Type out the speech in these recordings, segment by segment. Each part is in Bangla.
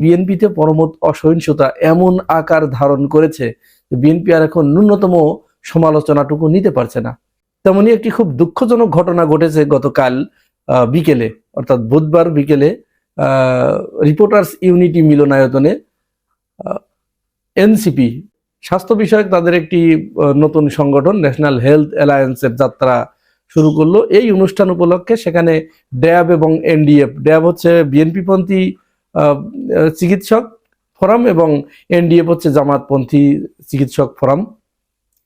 বিএনপিতে পরমত অসহিংসতা এমন আকার ধারণ করেছে বিএনপি আর এখন ন্যূনতম সমালোচনাটুকু নিতে পারছে না। তেমনি একটি খুব দুঃখজনক ঘটনা ঘটেছে গতকাল বিকেলে অর্থাৎ বুধবার বিকেলে রিপোর্টার্স ইউনিটি মিলনায়তনে এনসিপি স্বাস্থ্য বিষয়ক তাদের একটি নতুন সংগঠন ন্যাশনাল হেলথ অ্যালায়েন্সের যাত্রা শুরু করল। এই অনুষ্ঠান উপলক্ষে সেখানে ড্যাব এবং এনডিএফ ড্যাব হচ্ছে বিএনপি পন্থী আহ, চিকিৎসক ফোরাম এবং এনডিএফ হচ্ছে জামাতপন্থী চিকিৎসক ফোরাম।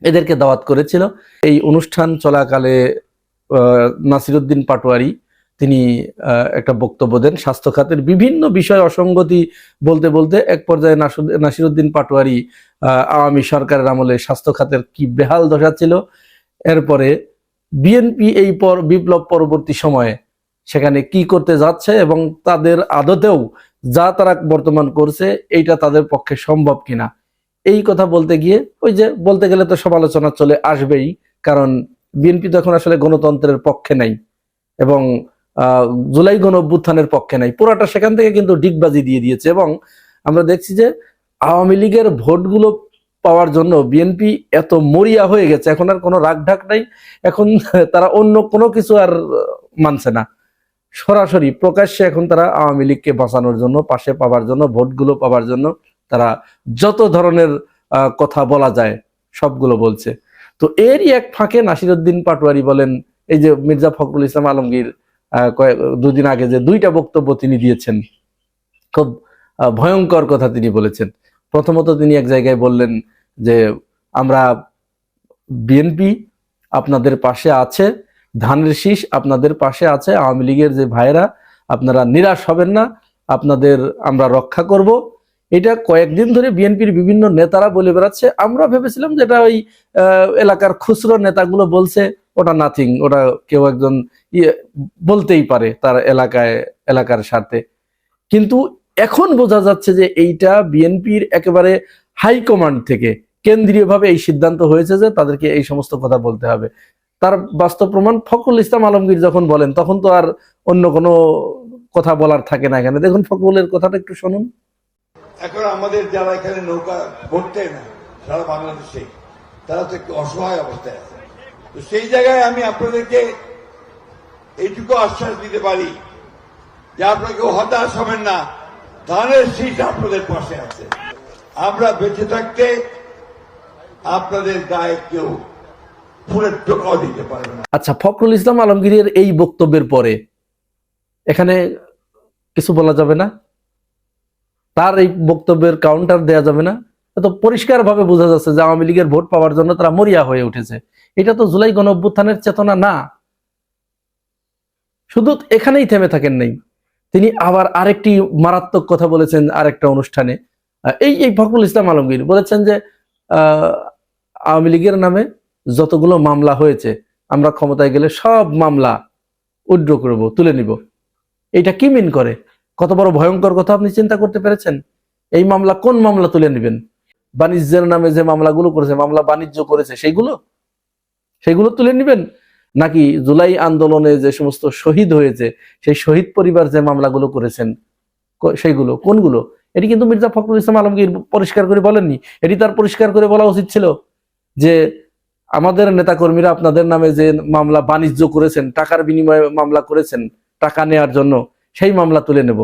এদেরকে দাওয়াত করেছিল। এই অনুষ্ঠান চলাকালে নাসিরুদ্দিন পাটোয়ারি, তিনি একটা বক্তব্য দেন স্বাস্থ্য খাতের বিভিন্ন বিষয় অসঙ্গতি বলতে বলতে এক পর্যায়ে নাসিরুদ্দিন পাটোয়ারি আওয়ামী সরকারের আমলে স্বাস্থ্য খাতের কি বেহাল দশা ছিল। এরপরে বিএনপি এই পর বিপ্লব পরবর্তী সময়ে সেখানে কি করতে যাচ্ছে এবং তাদের আদতেও যা তারা বর্তমান করছে, এইটা তাদের পক্ষে সম্ভব কিনা। এই কথা বলতে গিয়ে, ওই যে বলতে গেলে তো সমালোচনা চলে আসবেই, কারণ বিএনপি তো এখন আসলে গণতন্ত্রের পক্ষে নাই এবং জুলাই গণ অভ্যুত্থানের পক্ষে নাই। পুরাটা সেখান থেকে কিন্তু ডিগবাজি দিয়ে দিয়েছে এবং আমরা দেখছি যে আওয়ামী লীগের ভোটগুলো পাওয়ার জন্য বিএনপি এত মরিয়া হয়ে গেছে, এখন আর কোনো রাগ ঢাক নাই, এখন তারা অন্য কোনো কিছু আর মানছে না। সরাসরি প্রকাশ্যে এখন তারা আওয়ামী লীগকে বাঁচানোর জন্য, পাশে পাওয়ার জন্য, ভোটগুলো পাওয়ার জন্য তারা যত ধরনের কথা বলা যায় সবগুলো বলছে। তো এরই এক ফাঁকে নাসিরুদ্দিন পাটোয়ারি বলেন, এই যে মির্জা ফখরুল ইসলাম আলমগীর দুদিন আগে যে দুইটা বক্তব্য তিনি দিয়েছেন, খুব ভয়ঙ্কর কথা তিনি বলেছেন। প্রথমত তিনি এক জায়গায় বললেন যে, আমরা বিএনপি আপনাদের পাশে আছে ধানের শীষ আপনাদের পাশে আছে। আওয়ামী লীগের যে ভাইরা আপনারা নিরাশ হবেন না। আপনাদের আমরা রক্ষা করব। এটা কয়েকদিন ধরে বিএনপির বিভিন্ন নেতারা বলে বেড়াচ্ছে। আমরা ভেবেছিলাম যেটা ওই এলাকার খুচরো নেতাগুলো বলছে, ওটা নাথিং ওটা কেউ একজন ইয়ে বলতেই পারে তার এলাকায়, এলাকার স্বার্থে। কিন্তু এখন বোঝা যাচ্ছে যে এইটা বিএনপির একেবারে হাইকমান্ড থেকে কেন্দ্রীয়ভাবে এই সিদ্ধান্ত হয়েছে যে তাদেরকে এই সমস্ত কথা বলতে হবে। তার বাস্তব প্রমাণ ফখরুল ইসলাম আলমগীর যখন বলেন, তখন তো আর অন্য কোনো কথা বলার থাকে না এখানে। দেখুন ফখরুলের কথাটা একটু শুনুন। এখন আমাদের যারা এখানে নৌকা ভরতে না, সারা বাংলাদেশে, তারা তো একটু অসহায় অবস্থায় আছে। তো সেই জায়গায় আমি আপনাদেরকে এইটুকু আশ্বাস দিতে পারি যে আপনারা কেউ হতাশ হবেন না, ধানের শীত আপনাদের পাশে আছে। আমরা বেঁচে থাকতে আপনাদের গায়ে কেউ আচ্ছা ফখরুল ইসলাম আলমগীরের এই বক্তব্যের পরে এখানে কিছু বলা যাবে না? তার এই বক্তব্যের কাউন্টার দেয়া যাবে না? এত পরিষ্কার ভাবে বোঝা যাচ্ছে যে আওয়ামী লীগের ভোট পাওয়ার জন্য তারা মরিয়া হয়ে উঠেছে। এটা তো জুলাই গণ অভ্যুত্থানের চেতনা না। শুধু এখানেই থেমে থাকেন নাই। তিনি আবার আরেকটি মারাত্মক কথা বলেছেন আরেকটা অনুষ্ঠানে। এই এই ফখরুল ইসলাম আলমগীর বলেছেন যে আহ, আওয়ামী লীগের নামে যতগুলো মামলা হয়েছে, আমরা ক্ষমতায় গেলে সব মামলা উড্র করব, তুলে নিব। এটা কি মিন করে? কত বড় ভয়ঙ্কর কথা আপনি চিন্তা করতে পেরেছেন? এই মামলা কোন মামলা তুলে নেবেন? বাণিজ্যের নামে যে মামলাগুলো করেছে, মামলা বাণিজ্য করেছে, সেইগুলো? সেগুলো তুলে নেবেন? নাকি জুলাই আন্দোলনে যে সমস্ত শহীদ হয়েছে, সেই শহীদ পরিবার যে মামলাগুলো করেছেন সেইগুলো, কোনগুলো? এটি কিন্তু মির্জা ফখরুল ইসলাম আলমগীর পরিষ্কার করে বলেননি। এটি তার পরিষ্কার করে বলা উচিত ছিল যে আমাদের নেতাকর্মীরা আপনাদের নামে যে মামলা বাণিজ্য করেছেন, টাকার বিনিময়ে মামলা করেছেন, টাকা নেয়ার জন্য সেই মামলা তুলে নেব।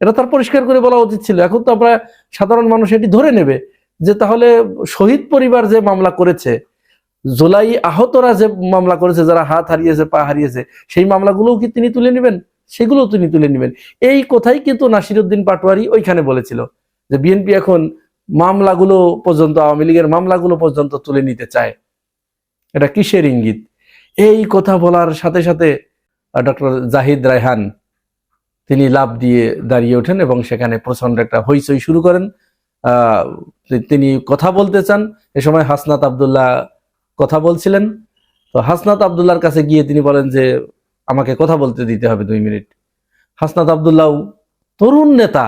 এটা তার পরিষ্কার করে বলা উচিত ছিল। এখন তো আমরা সাধারণ মানুষ এটি ধরে নেবে যে তাহলে শহীদ পরিবার যে মামলা করেছে, জুলাই আহতরা যে মামলা করেছে, যারা হাত হারিয়েছে, পা হারিয়েছে, সেই মামলাগুলোও কি তিনি তুলে নেবেন? সেগুলোও তিনি তুলে নেবেন। এই কথাই কিন্তু নাসিরুদ্দিন পাটোয়ারি ওইখানে বলেছিল যে, বিএনপি এখন মামলাগুলো পর্যন্ত, আওয়ামী লীগের মামলাগুলো পর্যন্ত তুলে নিতে চায়। এটা কিসের ইঙ্গিত? এই কথা বলার সাথে সাথে ডক্টর জাহিদ রায়হান, তিনি লাভ দিয়ে দাঁড়িয়ে ওঠেন এবং সেখানে প্রচণ্ড একটা হইচই শুরু করেন। তিনি কথা বলতে চান। এ সময় হাসনাত আবদুল্লাহ কথা বলছিলেন। তো হাসনাত আবদুল্লাহর কাছে গিয়ে তিনি বলেন যে, আমাকে কথা বলতে দিতে হবে দুই মিনিট। হাসনাত আবদুল্লাহ তরুণ নেতা,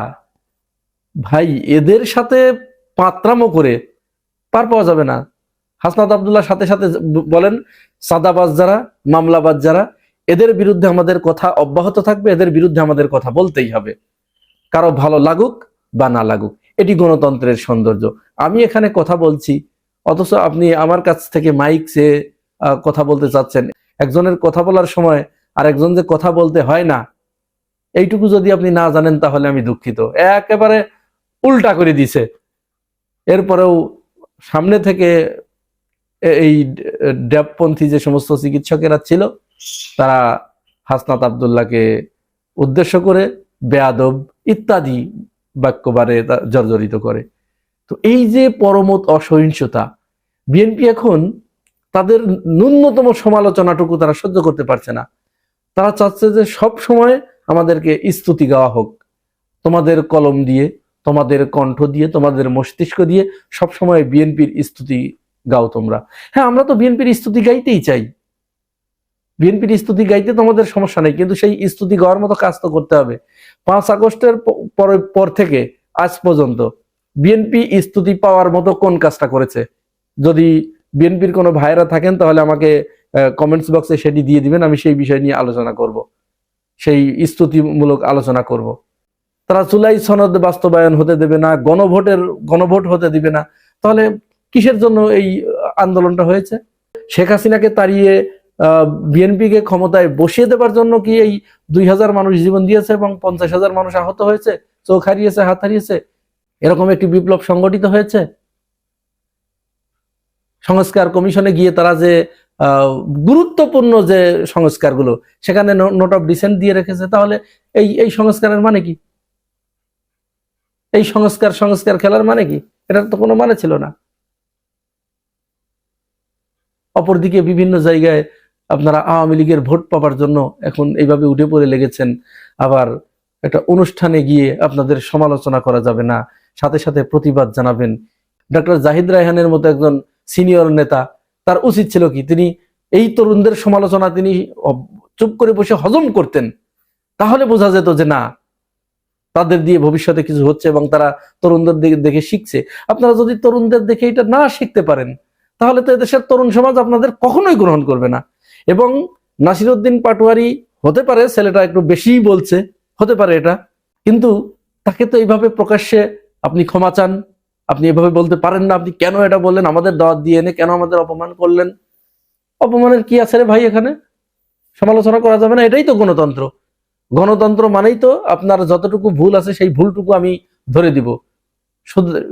ভাই, এদের সাথে পাত্রামো করে, পার পাওয়া যাবে না। হাসনাত আবদুল্লাহ সাথে সাথে বলেন, সাদাবাজ যারা, মামলাবাজ যারা, এদের বিরুদ্ধে আমাদের কথা অব্যাহত থাকবে, এদের বিরুদ্ধে আমাদের কথা বলতেই হবে। কারও ভালো লাগুক বা না লাগুক, এটি গণতন্ত্রের সৌন্দর্য। আমি এখানে কথা বলছি, অথচ আপনি আমার কাছ থেকে মাইক সে কথা বলতে চাচ্ছেন, একজনের কথা বলার সময় আর একজন যে কথা বলতে হয় না, এইটুকু যদি আপনি না জানেন তাহলে আমি দুঃখিত। একেবারে উল্টা করে দিছে। এরপরেও সামনে থেকে এই ড্যাবপন্থী যে সমস্ত চিকিৎসকেরা ছিল, তারা হাসনাত আবদুল্লাহকে উদ্দেশ্য করে বেয়াদব ইত্যাদি বাক্যবারে জর্জরিত করে। তো এই যে পরমত অসহিংসতা, বিএনপি এখন তাদের ন্যূনতম সমালোচনাটুকু তারা সহ্য করতে পারছে না। তারা চাচ্ছে যে সব সময় আমাদেরকে স্তুতি গাওয়া হোক, তোমাদের কলম দিয়ে তোমাদের কণ্ঠ দিয়ে, তোমাদের মস্তিষ্ক দিয়ে সব সময় বিএনপির স্তুতি গাও তোমরা। হ্যাঁ আমরা তো বিএনপির স্তুতি গাইতেই চাই। বিএনপির স্তুতি গাইতে তোমাদের সমস্যা নেই, কিন্তু সেই স্তুতি গাওয়ার মতো কাজ তো করতে হবে। পাঁচ আগস্টের পর থেকে, আজ পর্যন্ত, বিএনপি স্তুতি পাওয়ার মতো কোন কাজটা করেছে? যদি বিএনপির কোনো ভাইরা থাকেন, তাহলে আমাকে কমেন্টস বক্সে সেটি দিয়ে দিবেন, আমি সেই বিষয় নিয়ে আলোচনা করব। সেই স্তুতিমূলক আলোচনা করব। তারা জুলাই সনদ বাস্তবায়ন হতে দেবে না, গণভোটের, গণভোট হতে দিবে না। তাহলে কিসের জন্য এই আন্দোলনটা হয়েছে? শেখ হাসিনাকে তাড়িয়ে বিএনপিকে ক্ষমতায় বসিয়ে দেবার জন্য কি এই দুই হাজার মানুষ জীবন দিয়েছে এবং পঞ্চাশ হাজার মানুষ আহত হয়েছে, চোখ হারিয়েছে, হাত হারিয়েছে? এরকম একটি বিপ্লব সংগঠিত হয়েছে? সংস্কার কমিশনে গিয়ে তারা যে গুরুত্বপূর্ণ যে সংস্কারগুলো, সেখানে নোট অফ ডিসেন্ট দিয়ে রেখেছে, তাহলে এই এই সংস্কারের মানে কি? এই সংস্কার সংস্কার খেলার মানে কি? এটার তো কোনো মানে ছিল না। অপরদিকে বিভিন্ন জায়গায় আপনারা আওয়ামী লীগের ভোট পাবার জন্য এখন এইভাবে উঠে পড়ে লেগেছেন। আবার একটা অনুষ্ঠানে গিয়ে আপনাদের সমালোচনা করা যাবে না। সাথে সাথে প্রতিবাদ জানাবেন। ডক্টর জাহিদ রায়হানের মতো একজন সিনিয়র নেতা, তার উচিত ছিল কি? তিনি এই তরুণদের সমালোচনা তিনি চুপ করে বসে হজম করতেন। তাহলে বোঝা যেত যে না তাদের দিয়ে ভবিষ্যতে কিছু হচ্ছে এবং তারা তরুণদের দিকে দেখে শিখছে। আপনারা যদি তরুণদের দেখে এটা না শিখতে পারেন, তাহলে তো এদেশের তরুণ সমাজ আপনাদের কখনোই গ্রহণ করবে না। এবং নাসিরুদ্দিন পাটোয়ারি হতে পারে, ছেলেটা একটু বেশিই বলছে, হতে পারে এটা, কিন্তু তাকে তো এইভাবে প্রকাশ্যে আপনি ক্ষমা চান, আপনি এভাবে বলতে পারেন না, আপনি কেন এটা বললেন, আমাদের দাওয়াত দিয়ে এনে কেন আমাদের অপমান করলেন? অপমানের কি আছে রে ভাই এখানে? সমালোচনা করা যাবে না, এটাই তো গণতন্ত্র। গণতন্ত্র মানেই তো আপনার যতটুকু ভুল আছে সেই ভুলটুকু আমি ধরে দিব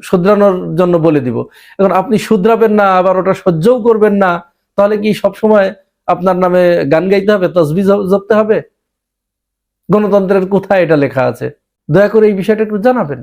শুধরানোর জন্য বলে দিব। এখন আপনি শুধরাবেন না, আবার ওটা সহ্যও করবেন না, তাহলে কি সব সময় আপনার নামে গান গাইতে হবে, তসবি জপতে হবে? গণতন্ত্রের কোথায় এটা লেখা আছে? দয়া করে এই বিষয়টা একটু জানাবেন।